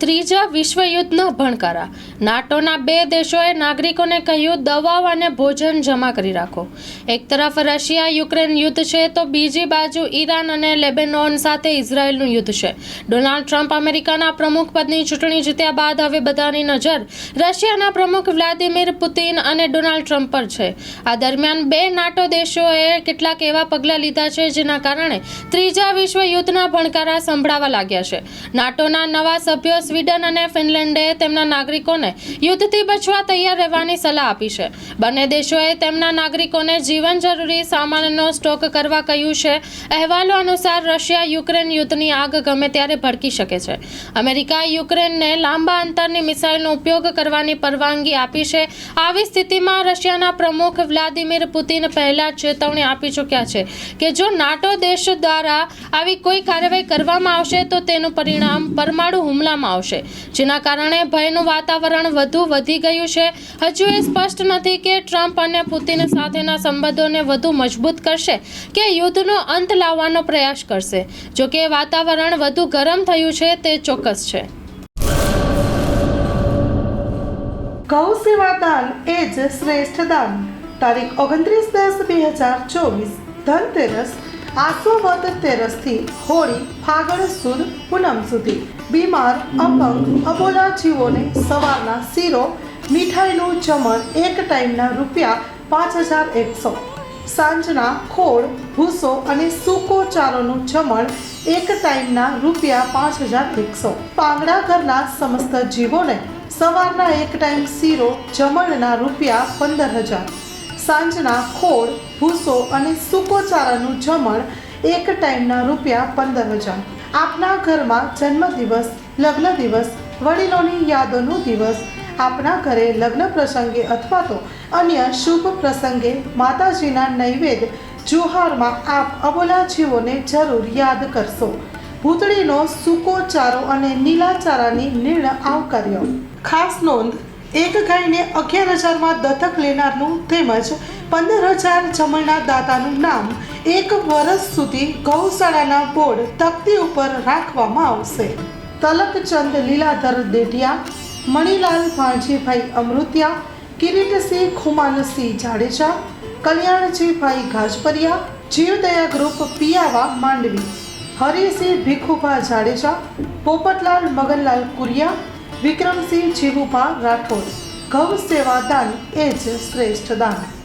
ત્રીજા વિશ્વયુદ્ધના ભણકારા. નાટોના બે દેશોએ નાગરિકોને કહ્યું, દવાઓ અને ભોજન જમા કરી રાખો. એક તરફ રશિયા યુક્રેન યુદ્ધ છે, તો બીજી બાજુ ઈરાન અને લેબેનોન સાથે ઇઝરાયલનું યુદ્ધ છે. ડોનાલ્ડ ટ્રમ્પ અમેરિકાના પ્રમુખ પદની ચૂંટણી જીત્યા બાદ હવે બધાની નજર રશિયાના પ્રમુખ વ્લાદિમીર પુતિન અને ડોનાલ્ડ ટ્રમ્પ પર છે. આ દરમિયાન બે નાટો દેશોએ કેટલાક એવા પગલાં લીધા છે, જેના કારણે ત્રીજા વિશ્વયુદ્ધના ભણકારા સંભળાવા લાગ્યા છે. નાટોના નવા સભ્યો સ્વીડન અને ફિનલેન્ડે તેમના નાગરિકોને યુદ્ધથી બચવા તૈયાર રહેવાની સલાહ આપી છે. બંને દેશોએ તેમના નાગરિકોને જીવન જરૂરી સામાનનો સ્ટોક કરવા કહ્યું છે. અહેવાલો અનુસાર રશિયા યુક્રેન યુદ્ધની આગ ગમે ત્યારે ભડકી શકે છે. અમેરિકા યુક્રેનને લાંબા અંતરની મિસાઇલનો ઉપયોગ કરવાની પરવાનગી આપી છે. આવી સ્થિતિમાં રશિયાના પ્રમુખ વ્લાદિમીર પુતિન પહેલા ચેતવણી આપી ચૂક્યા છે કે જો નાટો દેશ દ્વારા આવી કોઈ કાર્યવાહી કરવામાં આવશે તો તેનું પરિણામ પરમાણુ હુમલામાં આવશે. જેના કારણે ભયનું વાતાવરણ વધુ વધી ગયું છે. હજુ એ સ્પષ્ટ નથી કે ટ્રમ્પ અને પુતિન સાથેના સંબંધોને વધુ મજબૂત કરશે કે યુદ્ધનો અંત લાવવાનો પ્રયાસ કરશે? જો કે વાતાવરણ વધુ ગરમ થયું છે, તે ચોક્કસ છે. ગૌ સેવા દાન એ જ શ્રેષ્ઠ દાન. તારીખ ઓગણત્રીસ દસ બે હજાર ચોવીસ ધનતેરસ આસો વદ તેરસથી હોળી ફાગણ સુદ, પૂનમ સુધી. બીમાર, અપંગ, અબોલા જીવોને સવારના શીરો મીઠાઈનું જમણ એક ટાઈમના રૂપિયા પાંચ હજાર એકસો. સાંજના ખોળ, ભૂસો અને સૂકો ચારોનું જમણ એક ટાઈમના રૂપિયા પાંચ હજાર એકસો. પાંગડા ઘરના સમસ્ત જીવોને સવારના એક ટાઈમ શીરો જમણના રૂપિયા પંદર હજાર. સાંજના ખોળ, ભૂસો અને સૂકો ચારાનું જમણ એક ટાઈમના રૂપિયા પંદર હજાર. આપના ઘરમાં જન્મદિવસ લગ્ન દિવસ વડીલોની યાદોનું દિવસ આપના ઘરે લગ્ન પ્રસંગે અથવા તો અન્ય શુભ પ્રસંગે માતાજીના નૈવેદ્ય જુહારમાં આપ અબોલા જીવોને જરૂર યાદ કરશો. ભૂતળીનો સૂકો ચારો અને નીલા ચારાની નિર્ણય આવકાર્યો. ખાસ નોંધ, એક ગાયને અગિયાર હજારમાં દત્તક લેનારનું તેમજ પંદર હજાર જમણના દાતાનું નામ એક વર્ષ સુધી ગૌશાળાના બોર્ડ તકતી ઉપર રાખવામાં આવશે. તલકચંદ લીલાધર દેઢિયા મણિલાલ ભાણજીભાઈ અમૃતિયા, કિરીટસિંહ ખુમાનસિંહ જાડેજા, કલ્યાણજીભાઈ ગાજપરિયા, જીવદયા ગ્રુપ પિયાવા માંડવી, હરિસિંહ ભીખુભા જાડેજા, પોપટલાલ મગનલાલ કુરિયા, વિક્રમસિંહ જીવુભા રાઠોડ. ગૌ સેવા દાન એ જ શ્રેષ્ઠ દાન.